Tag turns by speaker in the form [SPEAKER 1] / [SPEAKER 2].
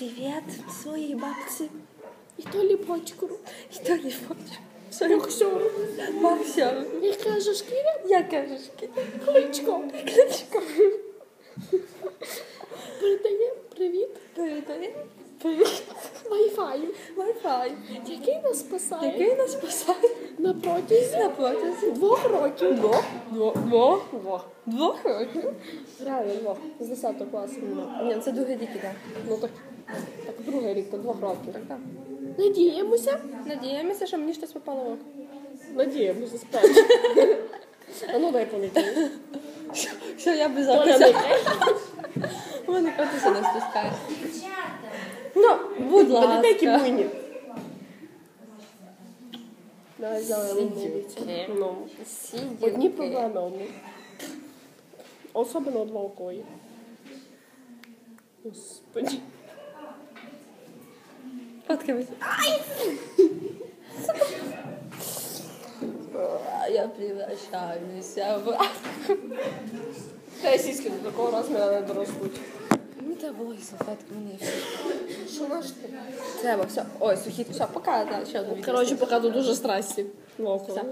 [SPEAKER 1] привіт своїй бабці.
[SPEAKER 2] І то ліпочку.
[SPEAKER 1] І то не хочу.
[SPEAKER 2] Боксеру.
[SPEAKER 1] Максим.
[SPEAKER 2] І кажеш, Кіра,
[SPEAKER 1] Я кажу,
[SPEAKER 2] кличко.
[SPEAKER 1] кличко.
[SPEAKER 2] Передає привіт
[SPEAKER 1] Передає. Привіт.
[SPEAKER 2] Wi-Fi,
[SPEAKER 1] Wi-Fi.
[SPEAKER 2] який нас спасає
[SPEAKER 1] Який нас спасає
[SPEAKER 2] на протязі
[SPEAKER 1] на протязі
[SPEAKER 2] двох років.
[SPEAKER 1] двох, двох, двох,
[SPEAKER 2] Двох.
[SPEAKER 1] двох років.
[SPEAKER 2] Реально двох. З 10 класу.
[SPEAKER 1] Ні, це другий рік іде.
[SPEAKER 2] Ну так, так другий рік, то двох років.
[SPEAKER 1] Так, так.
[SPEAKER 2] Надіємося.
[SPEAKER 1] Надіємося, що мені щось попало в око.
[SPEAKER 2] Надіємося, справді. А ну дай помітити.
[SPEAKER 1] Що я без
[SPEAKER 2] Толя
[SPEAKER 1] У мене котися не спускає. Ну, будь
[SPEAKER 2] Буде такі
[SPEAKER 1] ласка.
[SPEAKER 2] буйні. Давай
[SPEAKER 1] Сидюки.
[SPEAKER 2] Ну, одні проблеми одні. Особливо двоокої. Господи.
[SPEAKER 1] Фоткаемся. Я превращаюсь в...
[SPEAKER 2] Та сіськи до такого розміру не доростуть.
[SPEAKER 1] Ну, треба було і салфетки, мені все.
[SPEAKER 2] Що наш ти?
[SPEAKER 1] Треба, все. Ой, сухі, все, пока, да, ще.
[SPEAKER 2] Коротше, поки тут дуже страсті. Двоокої.
[SPEAKER 1] Все.